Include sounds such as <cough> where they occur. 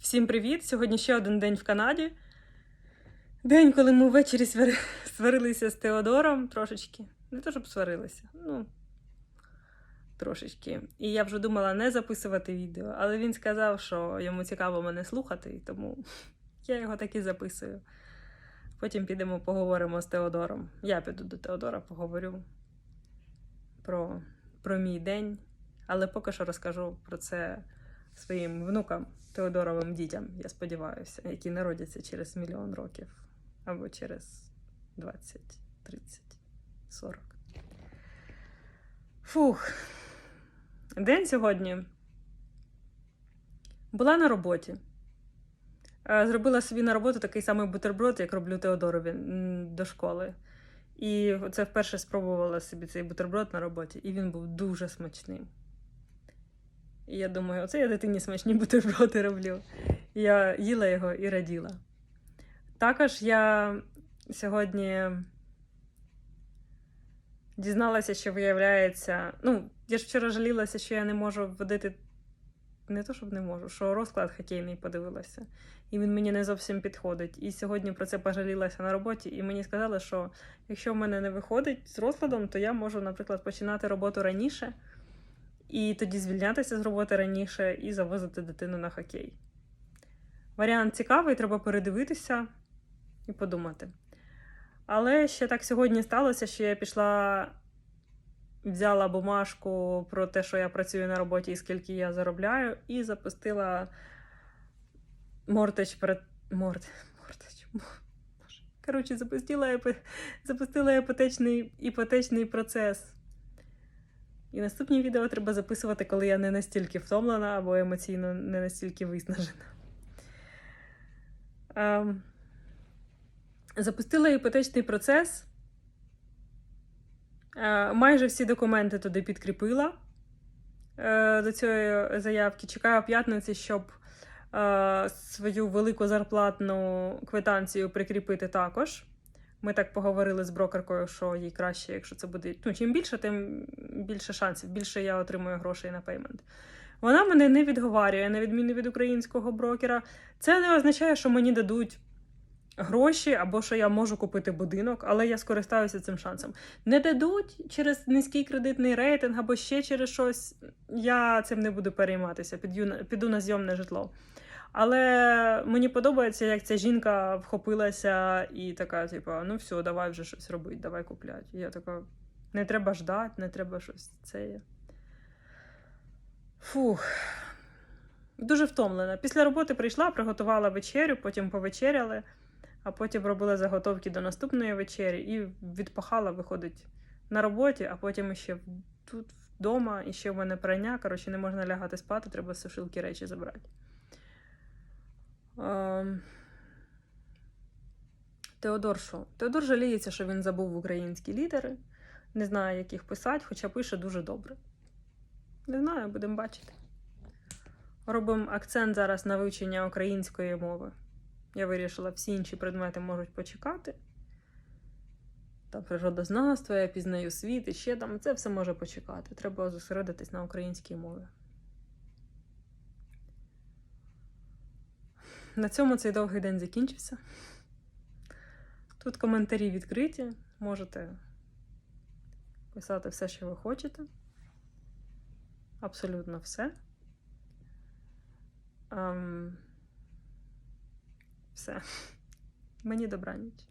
Всім привіт! Сьогодні ще один день в Канаді. День, коли ми ввечері свари- <laughs> сварилися з Теодором трошечки. Не то, щоб сварилися, ну трошечки. І я вже думала не записувати відео, але він сказав, що йому цікаво мене слухати, і тому <laughs> я його таки записую. Потім підемо поговоримо з Теодором. Я піду до Теодора, поговорю про, про мій день, але поки що розкажу про це своїм внукам, Теодоровим дітям, я сподіваюся, які народяться через мільйон років або через 20, 30, 40. Фух. День сьогодні була на роботі. Е, Зробила собі на роботу такий самий бутерброд, як роблю Теодорові до школи. І це вперше спробувала собі цей бутерброд на роботі, і він був дуже смачним. І я думаю, оце я дитині смачні бутерброди роблю. Я їла його і раділа. Також я сьогодні дізналася, що виявляється. Ну, я ж вчора жалілася, що я не можу вводити. Не то, щоб не можу, що розклад хокейний подивилася, і він мені не зовсім підходить. І сьогодні про це пожалілася на роботі, і мені сказали, що якщо в мене не виходить з розкладом, то я можу, наприклад, починати роботу раніше, і тоді звільнятися з роботи раніше і завозити дитину на хокей. Варіант цікавий, треба передивитися і подумати. Але ще так сьогодні сталося, що я пішла, взяла бумажку про те, що я працюю на роботі і скільки я заробляю, і запустила мортич перед. Морт... Мортич. Коротше, запустила іпотечний, іпотечний процес. І наступні відео треба записувати, коли я не настільки втомлена або емоційно не настільки виснажена. Ем, запустила іпотечний процес. Е, майже всі документи туди підкріпила е, до цієї заявки. Чекаю п'ятниці, щоб е, свою велику зарплатну квитанцію прикріпити також. Ми так поговорили з брокеркою, що їй краще, якщо це буде. Ну, чим більше, тим більше шансів, більше я отримую грошей на пеймент. Вона мене не відговарює, на відміну від українського брокера. Це не означає, що мені дадуть гроші або що я можу купити будинок, але я скористаюся цим шансом. Не дадуть через низький кредитний рейтинг або ще через щось. Я цим не буду перейматися, піду на, зйомне житло. Але мені подобається, як ця жінка вхопилася і така, типу, ну все, давай вже щось робити, давай купляти. І я така, не треба ждати, не треба щось це. є». Фух. Дуже втомлена. Після роботи прийшла, приготувала вечерю, потім повечеряли, а потім робила заготовки до наступної вечері і відпахала, виходить на роботі, а потім ще тут вдома, і ще в мене прання. Коротше, не можна лягати спати, треба з сушилки речі забрати. Ем... Теодор що? Теодор жаліється, що він забув українські літери. Не знає, як їх писати, хоча пише дуже добре. Не знаю, будемо бачити. Робимо акцент зараз на вивчення української мови. Я вирішила, всі інші предмети можуть почекати. Там природознавство, я пізнаю світ і ще там це все може почекати. Треба зосередитись на українській мові. На цьому цей довгий день закінчився. Тут коментарі відкриті. Можете писати все, що ви хочете. Абсолютно все. Ем, все. Мені добраніч.